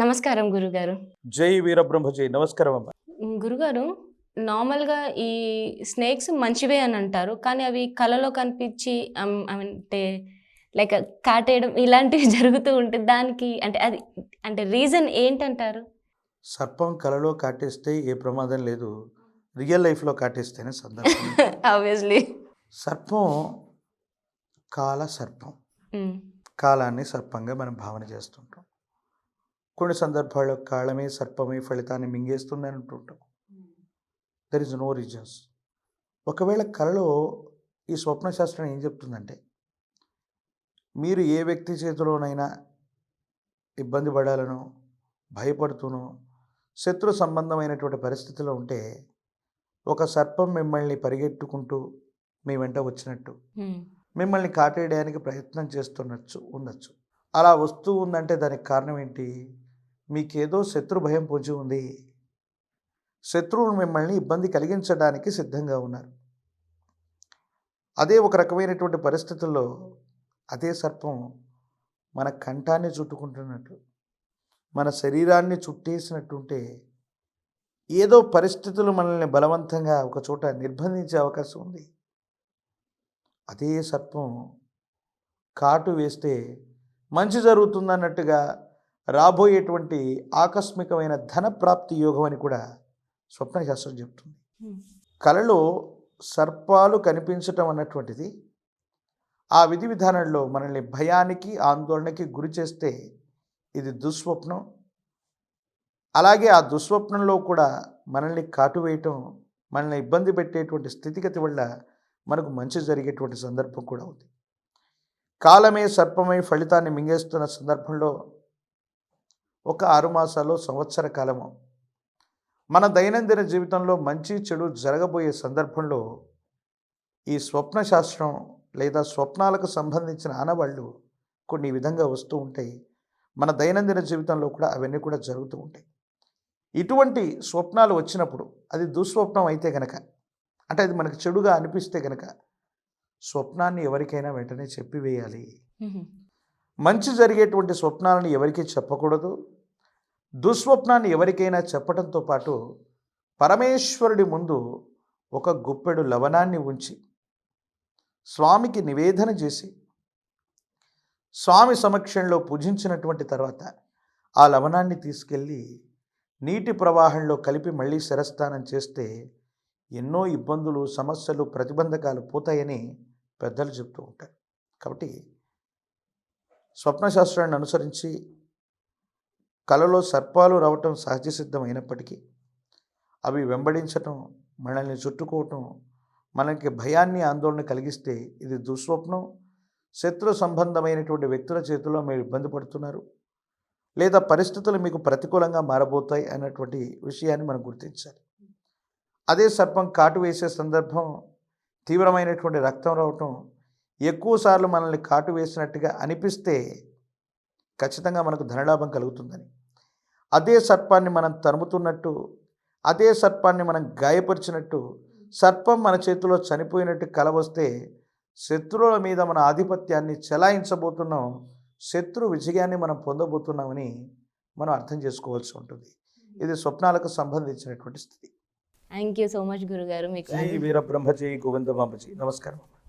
నమస్కారం గురుగారు. జై వీరబ్రహ్మ జై నమస్కారం అమ్మ. గురుగారు నార్మల్గా ఈ స్నేక్స్ మంచివే అని అంటారు కానీ అవి కళలో కనిపించి అంటే లైక్ కాటేయడం ఇలాంటివి జరుగుతూ ఉంటుంది దానికి అంటే అది అంటే రీజన్ ఏంటంటారు? సర్పం కలలో కాటేస్తే ఏ ప్రమాదం లేదు. రియల్ లైఫ్లో కాటేస్తేనే సందర్భం. ఆబ్వియస్లీ సర్పం కాల సర్పం. కాలాన్ని సర్పంగా మనం భావన చేస్తుంటాం. కొన్ని సందర్భాల్లో కాలమే సర్పమే ఫలితాన్ని మింగేస్తుందని అంటుంటాం. దర్ ఇస్ నో రీజన్స్ ఒకవేళ కళలో ఈ స్వప్న శాస్త్రం ఏం చెప్తుందంటే మీరు ఏ వ్యక్తి చేతిలోనైనా ఇబ్బంది పడాలనో భయపడుతూనో శత్రు సంబంధమైనటువంటి పరిస్థితిలో ఉంటే ఒక సర్పం మిమ్మల్ని పరిగెట్టుకుంటూ మీ వెంట వచ్చినట్టు మిమ్మల్ని కాటేయడానికి ప్రయత్నం చేస్తున్నచ్చు ఉండొచ్చు. అలా వస్తూ ఉందంటే దానికి కారణం ఏంటి? మీకేదో శత్రు భయం పొంచి ఉంది. శత్రువులు మిమ్మల్ని ఇబ్బంది కలిగించడానికి సిద్ధంగా ఉన్నారు. అదే ఒక రకమైనటువంటి పరిస్థితుల్లో అదే సర్పం మన కంఠాన్ని చుట్టుకుంటున్నట్టు మన శరీరాన్ని చుట్టేసినట్టుంటే ఏదో పరిస్థితులు మనల్ని బలవంతంగా ఒక చోట నిర్బంధించే అవకాశం ఉంది. అదే సర్పం కాటు వేస్తే మంచి జరుగుతుందన్నట్టుగా రాబోయేటువంటి ఆకస్మికమైన ధన ప్రాప్తి యోగం అని కూడా స్వప్న శాస్త్రం చెప్తుంది కళలో సర్పాలు కనిపించటం అన్నటువంటిది ఆ విధి విధానంలో మనల్ని భయానికి ఆందోళనకి గురి చేస్తే ఇది దుస్వప్నం. అలాగే ఆ దుస్వప్నంలో కూడా మనల్ని కాటు వేయటం మనల్ని ఇబ్బంది పెట్టేటువంటి స్థితిగతి వల్ల మనకు మంచి జరిగేటువంటి సందర్భం కూడా ఉంది. కాలమే సర్పమై ఫలితాన్ని మింగేస్తున్న సందర్భంలో ఒక ఆరు మాసాలు సంవత్సర కాలము. మన దైనందిన జీవితంలో మంచి చెడు జరగబోయే సందర్భంలో ఈ స్వప్న శాస్త్రం లేదా స్వప్నాలకు సంబంధించిన ఆనవాళ్ళు కొన్ని విధంగా వస్తూ ఉంటాయి. మన దైనందిన జీవితంలో కూడా అవన్నీ కూడా జరుగుతూ ఉంటాయి. ఇటువంటి స్వప్నాలు వచ్చినప్పుడు అది దుస్వప్నం అయితే గనక అంటే అది మనకు చెడుగా అనిపిస్తే గనక స్వప్నాన్ని ఎవరికైనా వెంటనే చెప్పివేయాలి. మంచి జరిగేటువంటి స్వప్నాలను ఎవరికీ చెప్పకూడదు. దుస్వప్నాన్ని ఎవరికైనా చెప్పడంతో పాటు పరమేశ్వరుడి ముందు ఒక గుప్పెడు లవణాన్ని ఉంచి స్వామికి నివేదన చేసి స్వామి సమక్షంలో పూజించినటువంటి తర్వాత ఆ లవణాన్ని తీసుకెళ్ళి నీటి ప్రవాహంలో కలిపి మళ్ళీ శిరస్థానం చేస్తే ఎన్నో ఇబ్బందులు సమస్యలు ప్రతిబంధకాలు పోతాయని పెద్దలు చెప్తూ ఉంటారు. కాబట్టి స్వప్నశాస్త్రాన్ని అనుసరించి కలలో సర్పాలు రావటం సహజ సిద్ధమైనప్పటికీ అవి వెంబడించటం మనల్ని చుట్టుకోవటం మనకి భయాన్ని ఆందోళన కలిగిస్తే ఇది దుస్వప్నం. శత్రు సంబంధమైనటువంటి వ్యక్తుల చేతిలో మీరు ఇబ్బంది పడుతున్నారు. లేదా పరిస్థితులు మీకు ప్రతికూలంగా మారబోతాయి అన్నటువంటి విషయాన్ని మనం గుర్తించాలి. అదే సర్పం కాటు వేసే సందర్భం తీవ్రమైనటువంటి రక్తం రావటం ఎక్కువసార్లు మనల్ని కాటు వేసినట్టుగా అనిపిస్తే ఖచ్చితంగా మనకు ధనలాభం కలుగుతుందని. అదే సర్పాన్ని మనం తరుముతున్నట్టు అదే సర్పాన్ని మనం గాయపరిచినట్టు సర్పం మన చేతిలో చనిపోయినట్టు కల వస్తే శత్రువుల మీద మన ఆధిపత్యాన్ని చెలాయించబోతున్నాం శత్రు విజయాన్ని మనం పొందబోతున్నామని మనం అర్థం చేసుకోవాల్సి ఉంటుంది. ఇది స్వప్నాలకు సంబంధించినటువంటి స్థితి. థ్యాంక్ యూ సో మచ్ గురుగారు. మీకు జై వీరబ్రహ్మ జై గోవింద బాబజీ నమస్కారం.